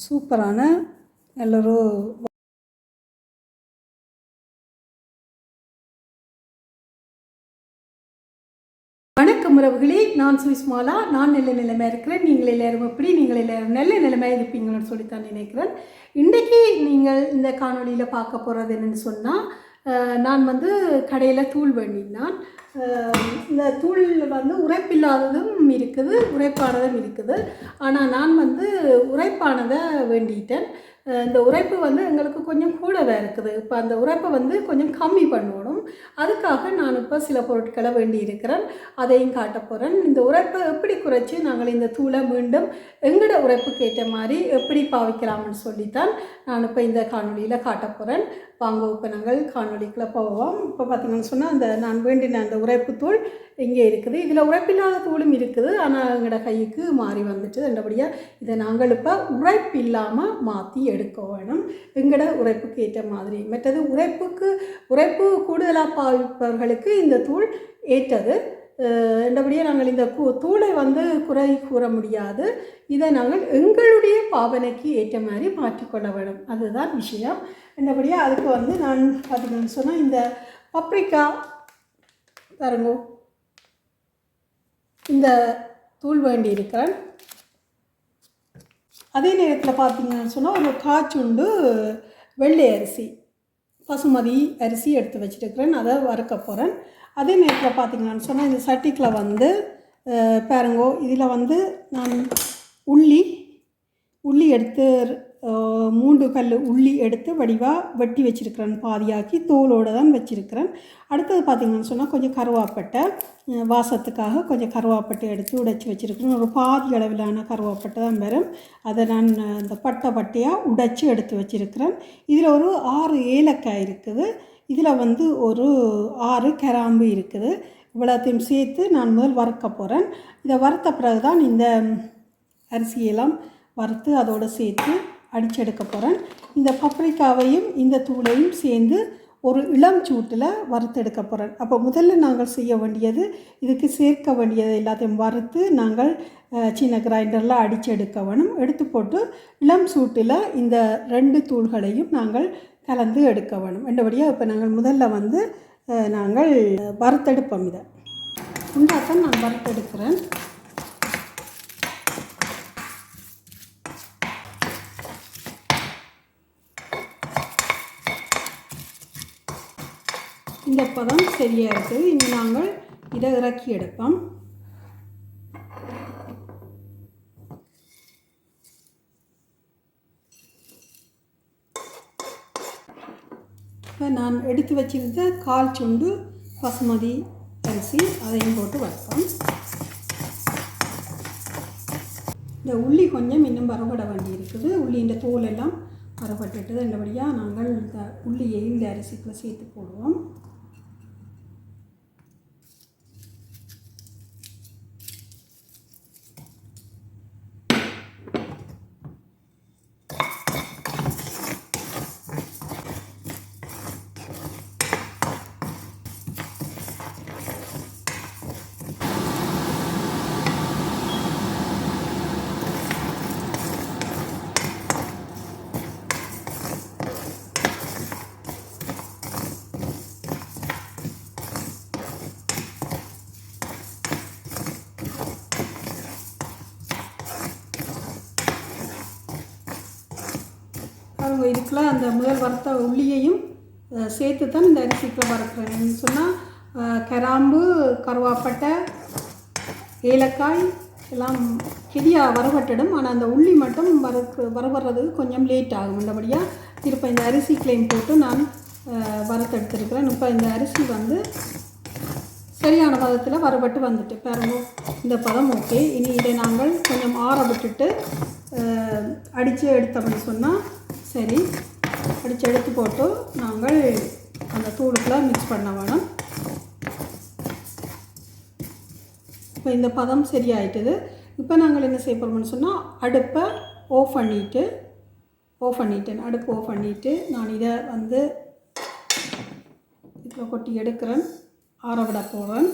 சூப்பரான நல்லொரு வணக்கம் உறவுகளே நான் சுவிஸ்மாலா. நான் நல்ல நிலைமையாக இருக்கிறேன். நீங்கள் எல்லாரும் எப்படி? நீங்கள் எல்லாரும் நல்ல நிலைமையாக இருப்பீங்கன்னு சொல்லித்தான் நினைக்கிறேன். இன்றைக்கி நீங்கள் இந்த காணொலியில் பார்க்க போகிறது என்னென்னு சொன்னால் நான் வந்து கடையில் தூள் வேண்டினான். இந்த தூள் வந்து உரைப்பில்லாததும் இருக்குது உரைப்பானதும் இருக்குது. ஆனால் நான் வந்து உரைப்பானதை வேண்டிட்டேன். இந்த உரைப்பு வந்து எங்களுக்கு கொஞ்சம் கூடவே இருக்குது. இப்போ அந்த உரைப்பை வந்து கொஞ்சம் கம்மி பண்ணணும். அதுக்காக நான் இப்போ சில பொருட்களை வேண்டி இருக்கிறேன் அதையும் காட்ட போகிறேன் இந்த உரைப்பை எப்படி குறைச்சி நாங்கள் இந்த தூளை மீண்டும் எங்கட உரைப்புக்கு ஏற்ற மாதிரி எப்படி பாவிக்கலாம்னு சொல்லித்தான் நான் இப்போ இந்த காணொலியில் காட்ட போகிறேன் வாங்க இப்போ நாங்கள் காணொளிக்குள்ளே போவோம் இப்போ பார்த்தீங்கன்னு சொன்னால் அந்த நான் வேண்டின அந்த உரைப்பு தூள் இங்கே இருக்குது. இதில் உரைப்பில்லாத தூளும் இருக்குது. ஆனால் எங்களோட கைக்கு மாறி வந்துட்டு ரெண்டபடியாக இதை நாங்கள் இப்போ உரைப்பு இல்லாமல் மாற்றி எடுக்க வேணும். எங்களோட உரைப்புக்கு ஏற்ற மாதிரி. மற்றது உரைப்புக்கு உரைப்பு கூடுதலாக பாவிப்பவர்களுக்கு இந்த தூள் ஏற்றது. ரெண்டபடியாக நாங்கள் இந்த தூளை வந்து குறை கூற முடியாது. இதை நாங்கள் எங்களுடைய பாவனைக்கு ஏற்ற மாதிரி மாற்றிக்கொள்ள வேண்டும் அதுதான் விஷயம். ரெண்டபடியாக அதுக்கு வந்து நான் பார்த்தீங்கன்னு சொன்னால் இந்த பப்ரிக்கா பாருங்க. இந்த தூள் வேண்டி இருக்கிறேன் அதே நேரத்தில் பார்த்தீங்கன்னு சொன்னால் ஒரு காய்ச்சுண்டு வெள்ளை அரிசி பசுமதி அரிசி எடுத்து வச்சுருக்கிறேன். அதை வறுக்க போகிறேன் அதே நேரத்தில் பார்த்தீங்கன்னு சொன்னால் இந்த சட்டிக்கில் வந்து பாருங்கோ இதில் வந்து நான் உள்ளி உள்ளி எடுத்து மூன்று கல் உள்ளி எடுத்து வடிவாக வெட்டி வச்சுருக்கிறேன் பாதியாக்கி தோலோடு தான் வச்சுருக்கிறேன். அடுத்தது பார்த்திங்கன்னு சொன்னால் கொஞ்சம் கருவாப்பட்டை வாசத்துக்காக கொஞ்சம் கருவாப்பட்டை எடுத்து உடைச்சி வச்சுருக்கிறேன். ஒரு பாதி அளவிலான கருவாப்பட்டை தான் வரும். அதை நான் இந்த பட்டை பட்டையாக உடைச்சி எடுத்து வச்சுருக்கிறேன். இதில் ஒரு ஆறு ஏலக்காய் இருக்குது. இதில் வந்து ஒரு ஆறு கிராம்பு இருக்குது. இவ்வளோத்தையும் சேர்த்து நான் முதல் வறுக்க போகிறேன் இதை வறுத்த பிறகு தான் இந்த அரிசியெல்லாம் வறுத்து அதோடு சேர்த்து அடிச்செடுக்க போகிறேன் இந்த பப்ரிக்காவையும் இந்த தூளையும் சேர்ந்து ஒரு இளம் சூட்டில் வறுத்தெடுக்க போகிறேன் அப்போ முதல்ல நாங்கள் செய்ய வேண்டியது இதுக்கு சேர்க்க வேண்டியது எல்லாத்தையும் வறுத்து நாங்கள் சின்ன கிரைண்டரில் அடிச்செடுக்க வேணும். எடுத்து போட்டு இளம் சூட்டில் இந்த ரெண்டு தூள்களையும் நாங்கள் கலந்து எடுக்க வேணும். ரெண்டுபடியாக இப்போ நாங்கள் முதல்ல வந்து நாங்கள் வறுத்தெடுப்போம் இதை. உண்டாத்தான் நான் வறுத்தெடுக்கிறேன். இந்த பதம் சரியாக இருக்குது இனி நாங்கள் இதை இறக்கி எடுப்போம். இப்போ நான் எடுத்து வச்சிருந்த கால் சுண்டு பசுமதி அரிசி அதையும் போட்டு வைப்போம் இந்த உள்ளி கொஞ்சம் இன்னும் வரப்பட வேண்டி இருக்குது உள்ளின்ற தோல் எல்லாம் வரப்பட்டுட்டு நல்லபடியாக நாங்கள் இந்த உள்ளியை இந்த அரிசிக்குள்ளே சேர்த்து போடுவோம் பாருங்க இதுக்குள்ள அந்த முதல் வறுத்த உள்ளியையும் சேர்த்து தான் இந்த அரிசிக்குள்ள வறுக்கிறேன். சொன்னால் கராம்பு கருவாப்பட்டை ஏலக்காய் எல்லாம் கெதியாக வரவட்டிடும் ஆனால் அந்த உள்ளி மட்டும் வறுக்கு வர்றதுக்கு கொஞ்சம் லேட் ஆகும். இந்தபடியாக திருப்ப இந்த அரிசி கிளைம் போட்டு நான் வறுத்து வறுத்தெடுத்திருக்கிறேன் இப்போ இந்த அரிசி வந்து சரியான பதத்தில் வரப்பட்டு வந்துட்டு பாருங்க. இந்த பதம் ஓகே இனி இதை நாங்கள் கொஞ்சம் ஆற விட்டுட்டு அடித்து எடுத்தோம்னு சொன்னால் சரி. அடித்து எடுத்து போட்டு நாங்கள் அந்த தூளுக்குலாம் மிக்ஸ் பண்ண வேணும். இப்போ இந்த பதம் சரியாயிட்டது. இப்போ நாங்கள் என்ன செய்ய போகிறோம்னு சொன்னால் அடுப்பை ஆஃப் பண்ணிவிட்டு ஆஃப் பண்ணிட்டேன். அடுப்பு ஆஃப் பண்ணிவிட்டு நான் இதை வந்து இதில் கொட்டி எடுக்கிறேன். ஆற விட போகிறேன்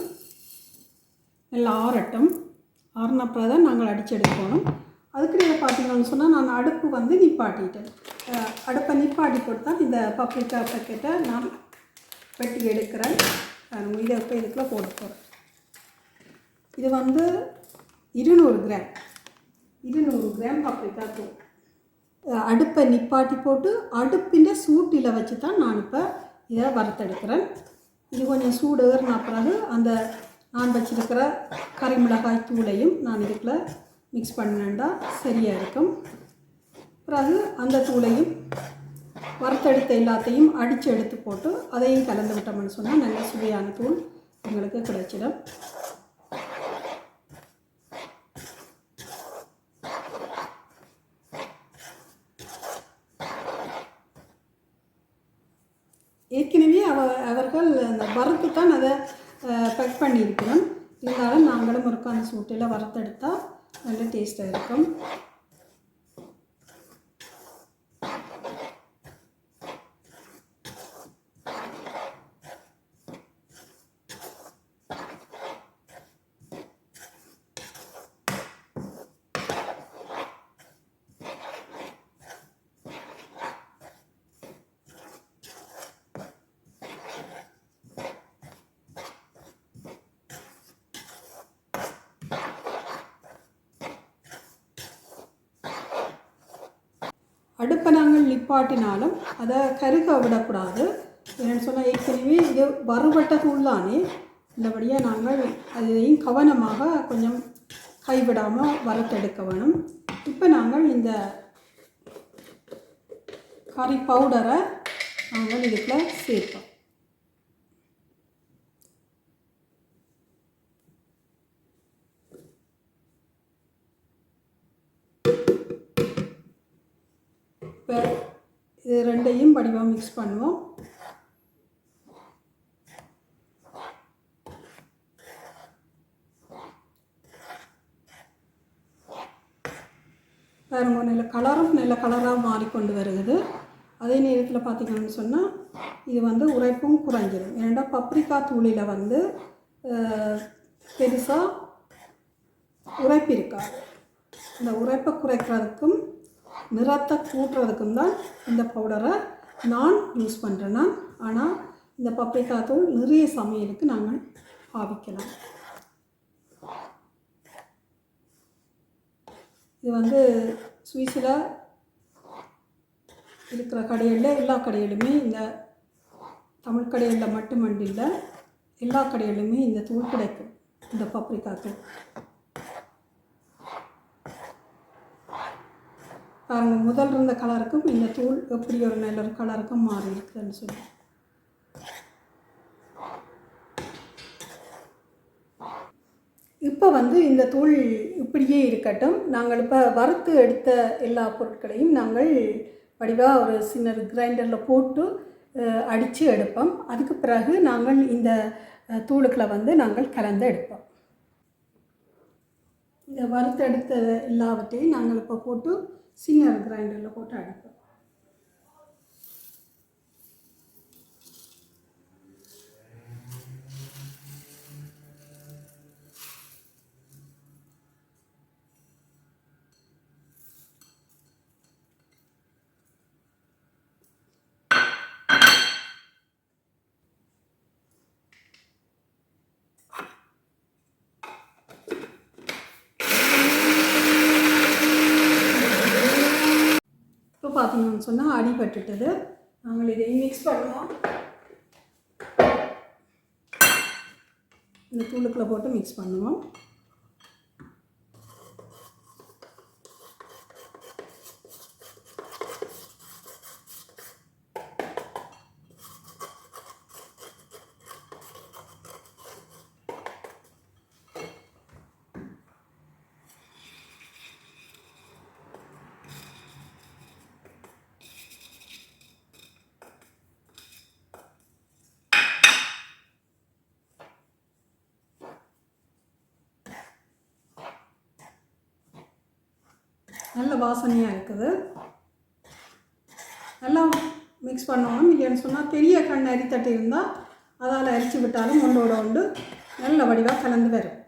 நல்லா ஆறட்டும். ஆறினப்பறம் தான் நாங்கள் அடித்து எடுக்கணும் அதுக்கு பார்த்தீங்கன்னு சொன்னால் நான் அடுப்பு வந்து நிப்பாட்டிட்டேன். அடுப்பை நிப்பாட்டி போட்டு தான் இந்த பப்ரிக்கா பக்கெட்டை நான் வெட்டி எடுக்கிறேன். இதை இப்போ இதுக்குள்ள போட்டு போகிறேன் இது வந்து இருநூறு கிராம். இருநூறு கிராம் பப்ரிக்கா தூள் அடுப்பை நிப்பாட்டி போட்டு அடுப்பின் சூட்டில் வச்சு தான் நான் இப்போ இதை வறுத்தெடுக்கிறேன். இது கொஞ்சம் சூடு ஏறின பிறகு அந்த நான் வச்சிருக்கிற கறிமிளகாய் தூளையும் நான் இதுக்குள்ள மிக்ஸ் பண்ணேன்டா சரியாக இருக்கும். பிறகு அந்த தூளையும் வறுத்தெடுத்த எல்லாத்தையும் அடித்து எடுத்து போட்டு அதையும் கலந்து விட்டோம்னு சொன்னால் நல்ல சுவையான தூள் எங்களுக்கு கிடைச்சிடும். ஏற்கனவே அவ அவர்கள் அந்த வறுத்து தான் அதை பேக் பண்ணியிருக்கிறோம். இருந்தாலும் நாங்களும் இருக்கோம் அந்த சூட்டில் வறுத்தெடுத்தால் நல்ல டேஸ்ட்டாக இருக்கும். அடுப்பை நாங்கள் நிப்பாட்டினாலும் அதை கருக விடக்கூடாது. என்னென்னு சொன்னால் ஏற்கனவே இது வறுபட்ட தூள்தானே இந்தபடியாக நாங்கள் அதையும் கவனமாக கொஞ்சம் கைவிடாமல் வறுத்தெடுக்க வேணும். இப்போ நாங்கள் இந்த கறி பவுடரை நாங்கள் இதுக்குள்ள சேர்ப்போம். இப்போ இது ரெண்டையும் வடிவாக மிக்ஸ் பண்ணுவோம். பாருங்க நல்ல கலரும் நல்ல கலராக மாறிக்கொண்டு வருகிறது. அதே நேரத்தில் பார்த்திங்கன்னு சொன்னால் இது வந்து உரைப்பும் குறைஞ்சிடும் ஏன்னா பப்ரிக்கா தூளியில் வந்து பெருசாக உரைப்பு இருக்காது. இந்த உரைப்பை குறைக்கிறதுக்கும் நிறத்தை கூட்டுறதுக்கும் தான் இந்த பவுடரை நான் யூஸ் பண்ணுறேன் நான். ஆனால் இந்த பப்ரிக்கா தூள் நிறைய சமையலுக்கு நாங்கள் பாவிக்கலாம். இது வந்து சுவிஸில் இருக்கிற கடைகளில் எல்லா கடையிலுமே இந்த தமிழ் கடைகளில் மட்டுமண்டு இல்லை எல்லா கடையிலுமே இந்த தூள் கிடைக்கும் இந்த பப்ரிக்கா தூள் பாருங்க முதல் இருந்த கலருக்கும் இந்த தூள் எப்படி ஒரு நல்ல ஒரு கலருக்கும் மாறி இருக்குதுன்னு சொல்லி. இப்போ வந்து இந்த தூள் இப்படியே இருக்கட்டும். நாங்கள் இப்போ வறுத்து எடுத்த எல்லா பொருட்களையும் நாங்கள் வடிவாக ஒரு சின்ன கிரைண்டரில் போட்டு அடித்து எடுப்போம். அதுக்கு பிறகு நாங்கள் இந்த தூளுக்களை வந்து நாங்கள் கலந்து எடுப்போம். இந்த வறுத்து எல்லாவற்றையும் நாங்கள் இப்போ போட்டு சின்ன கிரைண்டரில் போட்டு அடிப்போம் இப்போ பார்த்தீங்கன்னு சொன்னால் அடிபட்டுட்டது. நாங்கள் இதை மிக்ஸ் பண்ணுவோம். இந்த தூளுக்குள்ளே போட்டு மிக்ஸ் பண்ணுவோம். நல்ல வாசனையாக இருக்குது. நல்லா மிக்ஸ் பண்ணணும் இல்லைன்னு சொன்னால் பெரிய கண் அரித்தட்டு இருந்தால் அதால் அரிச்சு விட்டாலும் உண்டோட உண்டு. நல்ல வடிவாக கலந்து வரும்.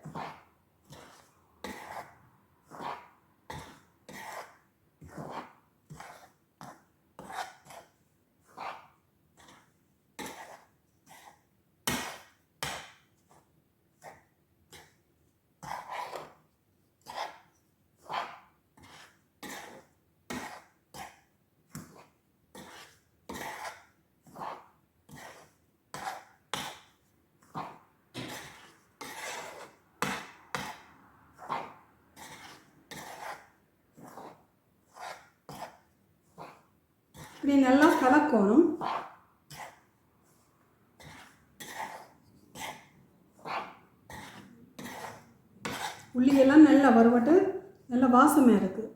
இப்படி நல்லா கலக்கணும். உள்ளியெல்லாம் நல்லா வறுபட்டு நல்ல வாசமாக இருக்குது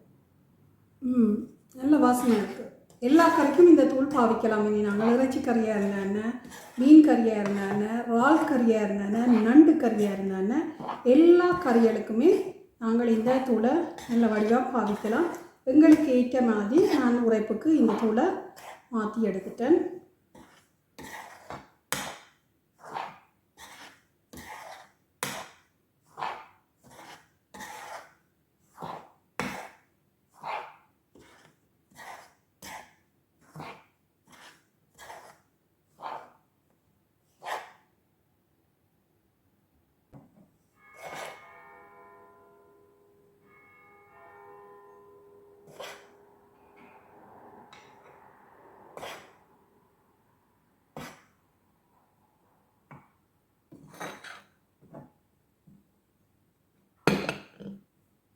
ம் நல்ல வாசமாக இருக்குது எல்லா கறிக்கும் இந்த தூள் பாவிக்கலாம் இனி நாங்கள் இறைச்சி கறியாக இருந்தான மீன் கறியாக இருந்தான இறால் கறியாக இருந்தான நண்டு கறியாக இருந்தான எல்லா கறிகளுக்குமே நாங்கள் இந்த தூளை நல்ல வடிவாக பாவிக்கலாம். எங்களுக்கு ஏற்ற மாதிரி நான் உரைப்புக்கு இந்த தூளை மாற்றி எடுத்துட்டேன்.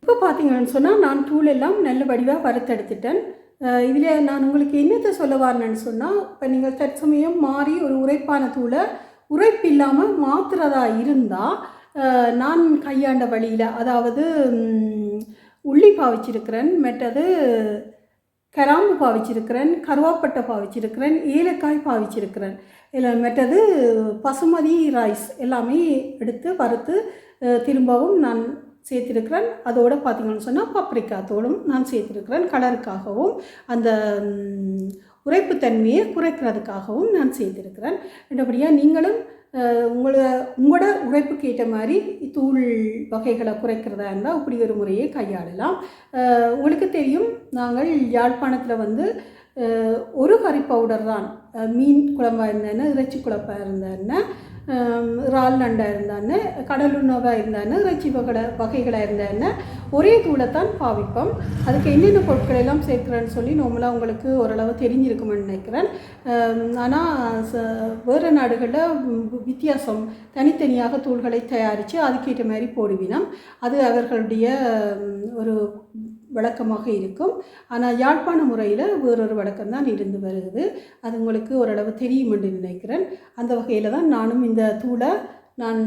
இப்போ பார்த்தீங்கன்னு சொன்னால் நான் தூள் எல்லாம் நல்ல வடிவாக வறுத்தெடுத்துட்டேன். இதில் நான் உங்களுக்கு என்னத்தை சொல்ல வரேன்னு சொன்னால் இப்போ நீங்கள் தற்சமயம் மாறி ஒரு உரைப்பான தூளை உரைப்பு இல்லாமல் மாத்துறதா இருந்தால் நான் கையாண்ட வழியில் அதாவது உள்ளி பாவிச்சிருக்கிறேன் மற்றது கராம்பு பாவிச்சிருக்கிறேன் கருவாப்பட்டை பாவிச்சிருக்கிறேன் ஏலக்காய் பாவிச்சிருக்கிறேன் இல்லை மற்றது பசுமதி ரைஸ் எல்லாமே எடுத்து வறுத்து திரும்பவும் நான் சேர்த்திருக்கிறேன். அதோடு பார்த்தீங்கன்னு சொன்னால் பப்ரிக்கா தூளும் நான் சேர்த்திருக்கிறேன். கலருக்காகவும் அந்த ம், உரைப்புத்தன்மையை குறைக்கிறதுக்காகவும் நான் சேர்த்திருக்கிறேன். ரெண்டுபடியாக நீங்களும் உங்களை உங்களோட உங்களோட உழைப்புக்கு ஏற்ற மாதிரி தூள் வகைகளை குறைக்கிறதா இருந்தால் இப்படி ஒரு முறையை கையாளலாம். உங்களுக்கு தெரியும் நாங்கள் யாழ்ப்பாணத்தில் வந்து ஒரு கறி பவுடர் தான். மீன் குழம்பாக இருந்தேன்னா இறைச்சி குழம்பாக இருந்தேன்னா இறால் நண்டாக இருந்தான்னு கடல் உணவாக இருந்தான்னு இறைச்சி வகை வகைகளாக இருந்தான்னு ஒரே தூளைத்தான் பாவிப்போம். அதுக்கு என்னென்ன பொருட்கள் எல்லாம் சேர்க்குறேன்னு சொல்லி நார்மலாக உங்களுக்கு ஓரளவு தெரிஞ்சிருக்குமென்னு நினைக்கிறேன். ஆனால் வேறு நாடுகளில் வித்தியாசம். தனித்தனியாக தூள்களை தயாரித்து அதுக்கேற்ற மாதிரி போடுவினோம். அது அவர்களுடைய ஒரு வழக்கமாக இருக்கும். ஆனால் யாழ்ப்பாண முறையில் வேறொரு வழக்கம் தான் இருந்து வருகிறது. அது உங்களுக்கு ஓரளவு தெரியும் என்று நினைக்கிறேன். அந்த வகையில் தான் நானும் இந்த தூளை நான்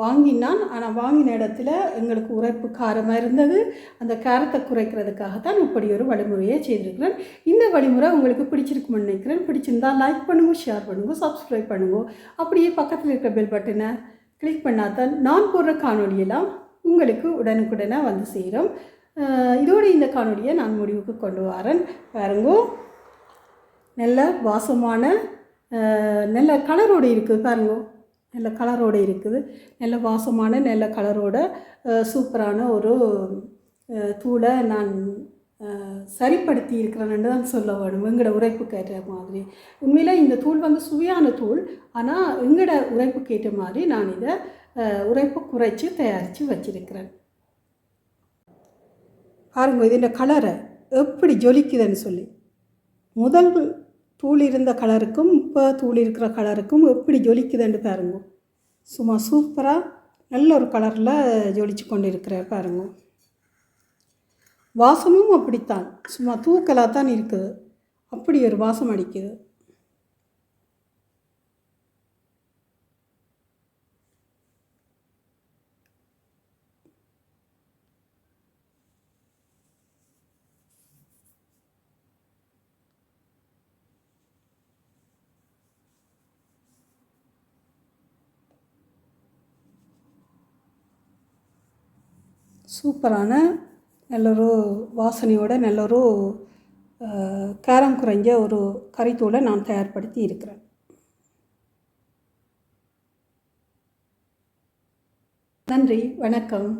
வாங்கினான். ஆனால் வாங்கின இடத்துல எங்களுக்கு உரைப்பு காரமாக இருந்தது. அந்த காரத்தை குறைக்கிறதுக்காக தான் இப்படி ஒரு வழிமுறையை செய்திருக்கிறேன். இந்த வழிமுறை உங்களுக்கு பிடிச்சிருக்கும்னு நினைக்கிறேன். பிடிச்சிருந்தா லைக் பண்ணுங்கள் ஷேர் பண்ணுங்கள் சப்ஸ்கிரைப் பண்ணுங்கள் அப்படியே பக்கத்தில் இருக்கிற பெல் பட்டனை கிளிக் பண்ணாதான் நான் போடுற காணொளியெல்லாம் உங்களுக்கு உடனுக்குடனே வந்து சேரும். இதோடு இந்த காணொலியை நான் முடிவுக்கு கொண்டு வரேன். பாருங்கோ. நல்ல வாசமான நல்ல கலரோடு இருக்குது. பாருங்கோ. நல்ல கலரோடு இருக்குது. நல்ல வாசமான நல்ல கலரோட சூப்பரான ஒரு தூளை நான் சரிப்படுத்தி இருக்கிறேன்னு தான் சொல்ல வேணும். எங்களோட உரைப்புக்கு ஏற்ற மாதிரி. உண்மையில் இந்த தூள் வந்து சுவையான தூள். ஆனால் எங்களோட உரைப்புக்கு ஏற்ற மாதிரி நான் இதை உரைப்பு குறைச்சி தயாரித்து வச்சிருக்கிறேன். பாருங்க இதில் கலரை எப்படி ஜொலிக்குதுன்னு சொல்லி. முதல் தூள் இருந்த கலருக்கும் இப்போ தூள் இருக்கிற கலருக்கும் எப்படி ஜொலிக்குதுன்னு பாருங்க. சும்மா சூப்பராக நல்ல ஒரு கலரில் ஜொலிச்சு கொண்டு இருக்கிற பாருங்க. வாசமும் அப்படித்தான். சும்மா தூக்கலாக தான் இருக்குது. அப்படி ஒரு வாசம் அடிக்குது. சூப்பரான நல்லொரு வாசனையோட நல்லொரு அஹ், காரம் குறைஞ்ச ஒரு கறித்தூளை நான் தயார்படுத்தி இருக்கிறேன். நன்றி வணக்கம்.